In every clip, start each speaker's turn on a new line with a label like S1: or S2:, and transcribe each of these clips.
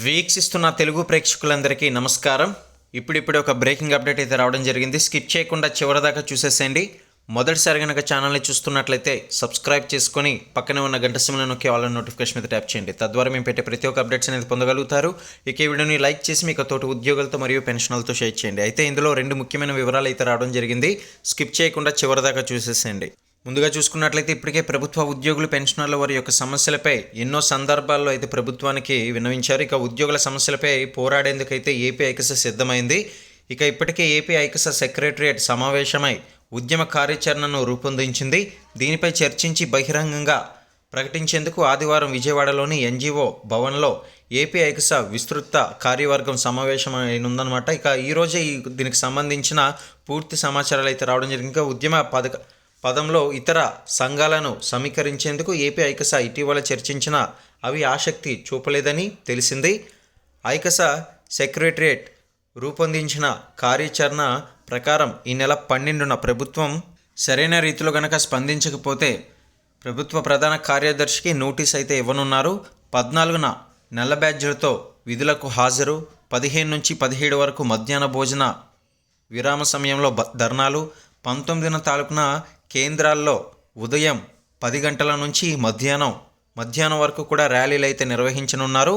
S1: వీక్షిస్తున్న తెలుగు ప్రేక్షకులందరికీ నమస్కారం. ఇప్పుడిప్పుడే ఒక బ్రేకింగ్ అప్డేట్ అయితే రావడం జరిగింది. స్కిప్ చేయకుండా చివరిదాకా చూసేసేయండి. మొదటిసారి కనుక ఛానల్ని చూస్తున్నట్లయితే సబ్స్క్రైబ్ చేసుకొని పక్కనే ఉన్న గంట సిమ్లో నొక్కి ఆల్ నోటిఫికేషన్ మీద ట్యాప్ చేయండి. తద్వారా మేము పెట్టే ప్రతి ఒక్క అప్డేట్స్ అనేది పొందగలుగుతారు. ఇక ఈ వీడియోని లైక్ చేసి మీకు తోటి ఉద్యోగులతో మరియు పెన్షన్లతో షేర్ చేయండి. అయితే ఇందులో రెండు ముఖ్యమైన వివరాలు అయితే రావడం జరిగింది. స్కిప్ చేయకుండా చివరిదాకా చూసేసేయండి. ముందుగా చూసుకున్నట్లయితే ఇప్పటికే ప్రభుత్వ ఉద్యోగులు పెన్షనర్ల వారి యొక్క సమస్యలపై ఎన్నో సందర్భాల్లో అయితే ప్రభుత్వానికి విన్నవించారు. ఇక ఉద్యోగుల సమస్యలపై పోరాడేందుకైతే ఏపీ ఐకస సిద్ధమైంది. ఇక ఇప్పటికే ఏపీ ఐకస సెక్రటరియట్ సమావేశమై ఉద్యమ కార్యాచరణను రూపొందించింది. దీనిపై చర్చించి బహిరంగంగా ప్రకటించేందుకు ఆదివారం విజయవాడలోని ఎన్జిఓ భవన్లో ఏపీ ఐకస విస్తృత కార్యవర్గం సమావేశం అయినుందనమాట ఇక ఈరోజే ఈ దీనికి సంబంధించిన పూర్తి సమాచారాలు అయితే రావడం జరిగింది. ఇంకా ఉద్యమ పథక పదంలో ఇతర సంఘాలను సమీకరించేందుకు ఏపీ ఐకస ఇటీవల చర్చించిన అవి ఆసక్తి చూపలేదని తెలిసింది. ఐకస సెక్రటరియట్ రూపొందించిన కార్యాచరణ ప్రకారం ఈ నెల పన్నెండున ప్రభుత్వం సరైన రీతిలో గనక స్పందించకపోతే ప్రభుత్వ ప్రధాన కార్యదర్శికి నోటీస్ అయితే ఇవ్వనున్నారు. పద్నాలుగున నల్ల బ్యాడ్జ్లతో విధులకు హాజరు. పదిహేను నుంచి పదిహేడు వరకు మధ్యాహ్న భోజన విరామ సమయంలో బ- ధర్నాలు. పంతొమ్మిదిన తాలూకున కేంద్రాల్లో ఉదయం పది గంటల నుంచి మధ్యాహ్నం మధ్యాహ్నం వరకు కూడా ర్యాలీలు అయితే నిర్వహించనున్నారు.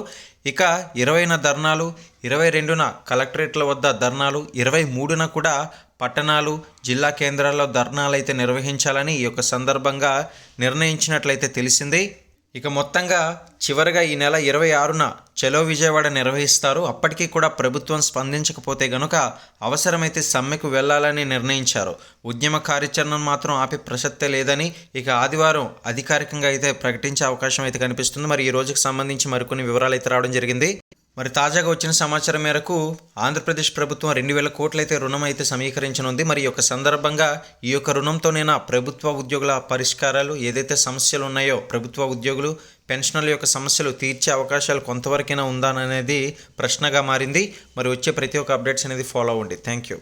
S1: ఇక ఇరవైన ధర్నాలు ఇరవై రెండున కలెక్టరేట్ల వద్ద ధర్నాలు ఇరవై మూడున కూడా పట్టణాలు జిల్లా కేంద్రాల్లో ధర్నాలు అయితే నిర్వహించాలని ఈ యొక్క సందర్భంగా నిర్ణయించినట్లయితే తెలిసింది. ఇక మొత్తంగా చివరిగా ఈ నెల ఇరవై ఆరున చలో విజయవాడ నిర్వహిస్తారు. అప్పటికీ కూడా ప్రభుత్వం స్పందించకపోతే గనుక అవసరమైతే సమ్మెకు వెళ్ళాలని నిర్ణయించారు. ఉద్యమ కార్యాచరణను మాత్రం ఆపే ప్రసక్తే లేదని ఇక ఆదివారం అధికారికంగా అయితే ప్రకటించే అవకాశం అయితే కనిపిస్తుంది. మరి ఈ రోజుకి సంబంధించి మరికొన్ని వివరాలు అయితే రావడం జరిగింది. మరి తాజాగా వచ్చిన సమాచారం మేరకు ఆంధ్రప్రదేశ్ ప్రభుత్వం రెండు వేల కోట్లయితే రుణం అయితే సమీకరించనుంది. మరి ఈ యొక్క సందర్భంగా ఈ యొక్క రుణంతోనైనా ప్రభుత్వ ఉద్యోగుల పరిష్కారాలు ఏదైతే సమస్యలు ఉన్నాయో ప్రభుత్వ ఉద్యోగులు పెన్షనర్ల యొక్క సమస్యలు తీర్చే అవకాశాలు కొంతవరకైనా ఉందా అనేది ప్రశ్నగా మారింది. మరి వచ్చే ప్రతి ఒక్క అప్డేట్స్ అనేది ఫాలో అవ్వండి. Thank you